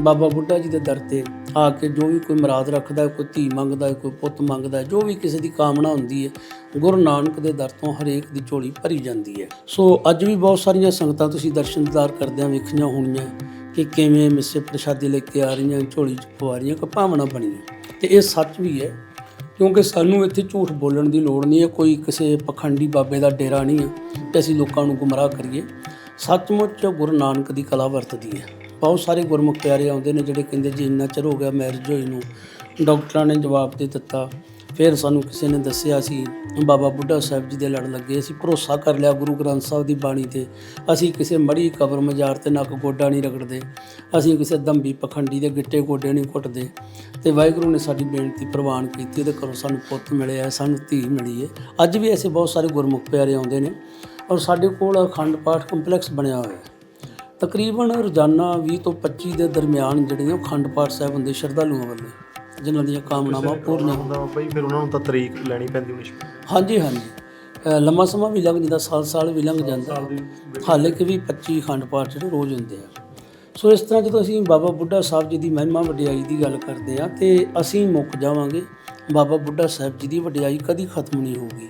ਬਾਬਾ ਬੁੱਢਾ ਜੀ ਦੇ ਦਰ ਤੇ ਆ ਕੇ ਜੋ ਵੀ ਕੋਈ ਮੁਰਾਦ ਰੱਖਦਾ, ਕੋਈ ਧੀ ਮੰਗਦਾ, ਕੋਈ ਪੁੱਤ ਮੰਗਦਾ, ਜੋ ਵੀ ਕਿਸੇ ਦੀ ਕਾਮਨਾ ਹੁੰਦੀ ਹੈ, ਗੁਰੂ ਨਾਨਕ ਦੇ ਦਰ ਤੋਂ ਹਰੇਕ ਦੀ ਝੋਲੀ ਭਰੀ ਜਾਂਦੀ ਹੈ। ਸੋ ਅੱਜ ਵੀ ਬਹੁਤ ਸਾਰੀਆਂ ਸੰਗਤਾਂ ਤੁਸੀਂ ਦਰਸ਼ਨਦਾਰ ਕਰਦਿਆਂ ਵੇਖੀਆਂ ਹੋਣੀਆਂ ਕਿ ਕਿਵੇਂ ਮਿੱਸੇ ਪ੍ਰਸ਼ਾਦੇ ਲੈ ਕੇ ਆ ਰਹੀਆਂ, ਝੋਲੀ ਚ ਪਵਾ ਰਹੀਆਂ ਕਿ ਭਾਵਨਾ ਬਣੀ ਤੇ ਇਹ ਸੱਚ ਵੀ ਹੈ, ਕਿਉਂਕਿ ਸਾਨੂੰ ਇੱਥੇ ਝੂਠ ਬੋਲਣ ਦੀ ਲੋੜ ਨਹੀਂ ਹੈ, ਕੋਈ ਕਿਸੇ ਪਖੰਡੀ ਬਾਬੇ ਦਾ ਡੇਰਾ ਨਹੀਂ ਹੈ ਕਿ ਅਸੀਂ ਲੋਕਾਂ ਨੂੰ ਗੁੰਮਰਾਹ ਕਰੀਏ। ਸੱਚਮੁੱਚ ਗੁਰੂ ਨਾਨਕ ਦੀ ਕਲਾ ਵਰਤਦੀ ਹੈ। ਬਹੁਤ ਸਾਰੇ ਗੁਰਮੁਖ ਪਿਆਰੇ ਆਉਂਦੇ ਨੇ ਜਿਹੜੇ ਕਹਿੰਦੇ ਜੀ ਇੰਨਾ ਚਿਰ ਹੋ ਗਿਆ ਮੈਰਿਜ ਹੋਈ ਨੂੰ। ਡਾਕਟਰਾਂ ਨੇ ਜਵਾਬ ਦੇ ਦਿੱਤਾ। ਫਿਰ ਸਾਨੂੰ ਕਿਸੇ ਨੇ ਦੱਸਿਆ ਸੀ, ਬਾਬਾ ਬੁੱਢਾ ਸਾਹਿਬ ਜੀ ਦੇ ਲੜ ਲੱਗੇ। ਅਸੀਂ ਭਰੋਸਾ ਕਰ ਲਿਆ ਗੁਰੂ ਗ੍ਰੰਥ ਸਾਹਿਬ ਦੀ ਬਾਣੀ ਤੇ। ਅਸੀਂ ਕਿਸੇ ਮੜੀ ਕਬਰ ਮਜ਼ਾਰ ਤੇ ਨੱਕ ਗੋਡਾ ਨਹੀਂ ਰਗੜਦੇ। ਅਸੀਂ ਕਿਸੇ ਦੰਬੀ ਪਖੰਡੀ ਦੇ ਗਿੱਟੇ ਗੋਡੇ ਨਹੀਂ ਘੁੱਟਦੇ। ਤੇ ਵਾਹਿਗੁਰੂ ਨੇ ਸਾਡੀ ਬੇਨਤੀ ਪ੍ਰਵਾਨ ਕੀਤੀ, ਉਹਦੇ ਘਰੋਂ ਸਾਨੂੰ ਪੁੱਤ ਮਿਲਿਆ, ਸਾਨੂੰ ਧੀ ਮਿਲੀ ਹੈ ਅੱਜ ਵੀ ਐਸੇ ਬਹੁਤ ਸਾਰੇ ਗੁਰਮੁਖ ਪਿਆਰੇ ਆਉਂਦੇ ਨੇ ਔਰ ਸਾਡੇ ਕੋਲ ਅਖੰਡ ਪਾਠ ਕੰਪਲੈਕਸ ਬਣਿਆ ਹੋਇਆ ਹੈ। ਤਕਰੀਬਨ ਰੋਜ਼ਾਨਾ 20 ਤੋਂ 25 ਦੇ ਦਰਮਿਆਨ ਜਿਹੜੇ ਉਹ ਅਖੰਡ ਪਾਠ ਸਾਹਿਬ ਹੁੰਦੇ ਸ਼ਰਧਾਲੂਆਂ ਵੱਲੋਂ ਜਿਨ੍ਹਾਂ ਦੀਆਂ ਕਾਮਨਾਵਾਂ ਪੂਰੀਆਂ ਹੁੰਦਾ ਬਈ ਫਿਰ ਉਹਨਾਂ ਨੂੰ ਤਾਂ ਤਰੀਕ ਲੈਣੀ ਪੈਂਦੀ ਹੋਣੀ ਹਾਂਜੀ ਹਾਂਜੀ। ਲੰਮਾ ਸਮਾਂ ਵੀ ਲੰਘ ਜਾਂਦਾ ਸਾਲ ਸਾਲ ਵੀ ਲੰਘ ਜਾਂਦਾ। ਹਾਲੇ ਕਿ ਵੀ 25 ਅਖੰਡ ਪਾਠ ਜਿਹੜੇ ਰੋਜ਼ ਹੁੰਦੇ ਆ। ਸੋ ਇਸ ਤਰ੍ਹਾਂ ਜਦੋਂ ਅਸੀਂ ਬਾਬਾ ਬੁੱਢਾ ਸਾਹਿਬ ਜੀ ਦੀ ਮਹਿਮਾ ਵਡਿਆਈ ਦੀ ਗੱਲ ਕਰਦੇ ਆ ਤੇ ਅਸੀਂ ਮੁੱਕ ਜਾਵਾਂਗੇ। ਬਾਬਾ ਬੁੱਢਾ ਸਾਹਿਬ ਜੀ ਦੀ ਵਡਿਆਈ ਕਦੀ ਖਤਮ ਨਹੀਂ ਹੋਊਗੀ।